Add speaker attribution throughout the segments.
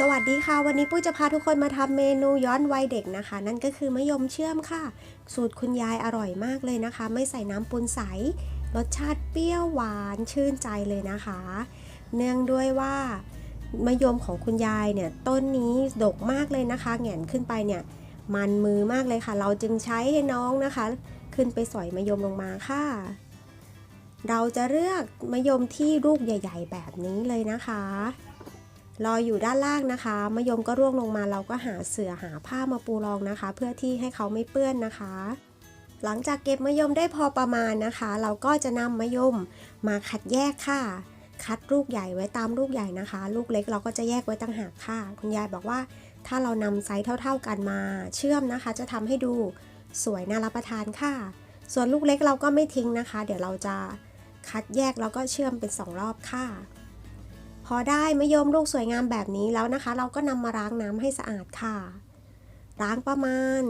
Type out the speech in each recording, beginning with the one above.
Speaker 1: สวัสดีค่ะ วันนี้ปุ้ยจะพาทุกคนมาทำเมนูย้อนวัยเด็กนะคะ นั่นก็คือมะยมเชื่อมค่ะ สูตรคุณยายอร่อยมากเลยนะคะ ไม่ใส่น้ำปูนใส รสชาติเปรี้ยวหวานชื่นใจเลยนะคะ เนื่องด้วยว่ามะยมของคุณยายเนี่ยต้นนี้ดกมากเลยนะคะแหงนขึ้นไปเนี่ยมันมือมากเลยค่ะ เราจึงใช้ให้น้องนะคะ ขึ้นไปสอยมะยมลงมาค่ะ เราจะเลือกมะยมที่ลูกใหญ่ ๆ แบบนี้เลยนะคะ รออยู่ด้านล่างนะคะมะยมก็ร่วงลงมาเราก็หาเสือหาผ้ามาปูรองนะคะ เพื่อที่ให้เขาไม่เปื้อนนะคะ หลังจากเก็บมะยมได้พอประมาณนะคะ เราก็จะนำมะยมมาคัดแยกค่ะ คัดลูกใหญ่ไว้ตามลูกใหญ่นะคะ ลูกเล็กเราก็จะแยกไว้ต่างหากค่ะ คุณยายบอกว่า ถ้าเรานำไซส์เท่า ๆกันมาเชื่อมนะคะ จะทำให้ดูสวยน่ารับประทานค่ะ ส่วนลูกเล็กเราก็ไม่ทิ้งนะคะ เดี๋ยวเราจะคัดแยกแล้วก็เชื่อมเป็นสองรอบค่ะ พอได้มะยมลูกสวยงามแบบนี้แล้วนะคะ เราก็นำมาล้างน้ำให้สะอาดค่ะล้างประมาณ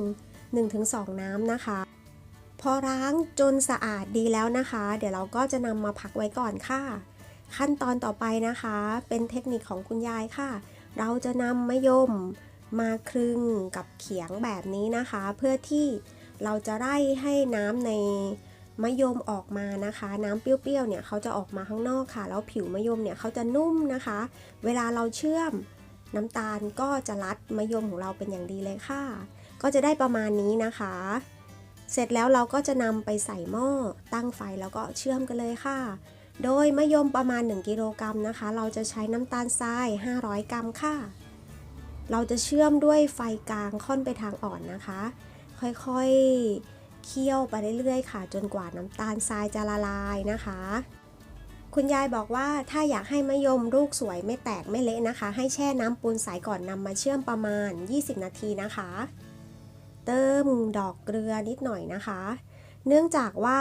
Speaker 1: 1-2 น้ำนะคะ พอล้างจนสะอาดดีแล้วนะคะ เดี๋ยวเราก็จะนำมาพักไว้ก่อนค่ะ ขั้นตอนต่อไปนะคะ เป็นเทคนิคของคุณยายค่ะ เราจะนำมะยมมาคลึงกับเขียงแบบนี้นะคะ เพื่อที่เราจะไล่ให้น้ำใน มะยมออกมานะคะ น้ำเปรี้ยวๆเนี่ยเขาจะออกมาข้างนอกค่ะ แล้วผิวมะยมเนี่ยเขาจะนุ่มนะคะ เวลาเราเชื่อมน้ำตาลก็จะรัดมะยมของเราเป็นอย่างดีเลยค่ะ ก็จะได้ประมาณนี้นะคะ เสร็จแล้วเราก็จะนำไปใส่หม้อตั้งไฟแล้วก็เชื่อมกันเลยค่ะ โดยมะยมประมาณ 1กิโลกรัมนะคะ เราจะใช้น้ำตาลทราย 500 กรัมค่ะ เราจะเชื่อมด้วยไฟกลางค่อนไปทางอ่อนนะคะ ค่อยๆ เคี่ยวไปเรื่อยๆ ค่ะ จนกว่าน้ำตาลทรายจะละลายนะคะ คุณยายบอกว่าถ้าอยากให้มะยมลูกสวยไม่แตกไม่เละนะคะ ให้แช่น้ำปูนใสก่อนนำมาเชื่อมประมาณ 20 นาทีนะคะ เติมดอกเกลือนิดหน่อยนะคะ เนื่องจากว่า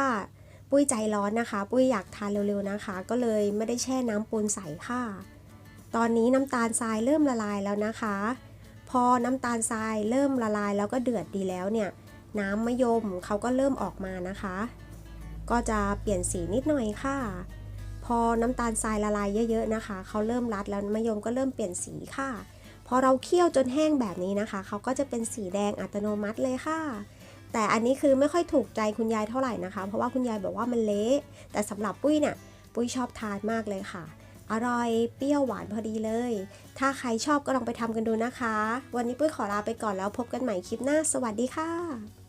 Speaker 1: ปุ้ยใจร้อนนะคะ ปุ้ยอยากทานเร็วๆนะคะ ก็เลยไม่ได้แช่น้ำปูนใสค่ะ ตอนนี้น้ำตาลทรายเริ่มละลายแล้วนะคะ พอน้ำตาลทรายเริ่มละลายแล้วก็เดือดดีแล้วเนี่ย น้ำมะยมเขาก็เริ่มออกมานะคะ ก็จะเปลี่ยนสีนิดหน่อยค่ะ พอน้ำตาลทรายละลายเยอะๆนะคะเขาเริ่มรัดแล้วมะยมก็เริ่มเปลี่ยนสีค่ะ พอเราเคี่ยวจนแห้งแบบนี้นะคะเขาก็จะเป็นสีแดงอัตโนมัติเลยค่ะ แต่อันนี้คือไม่ค่อยถูกใจคุณยายเท่าไหร่นะคะ เพราะว่าคุณยายบอกว่ามันเละแต่สำหรับปุ้ยเนี่ยปุ้ยชอบทานมากเลยค่ะอร่อยเปรี้ยวหวานพอดีเลย ถ้าใครชอบก็ลองไปทำกันดูนะคะ วันนี้ปุ้ยขอลาไปก่อนแล้วพบกันใหม่คลิปหน้า สวัสดีค่ะ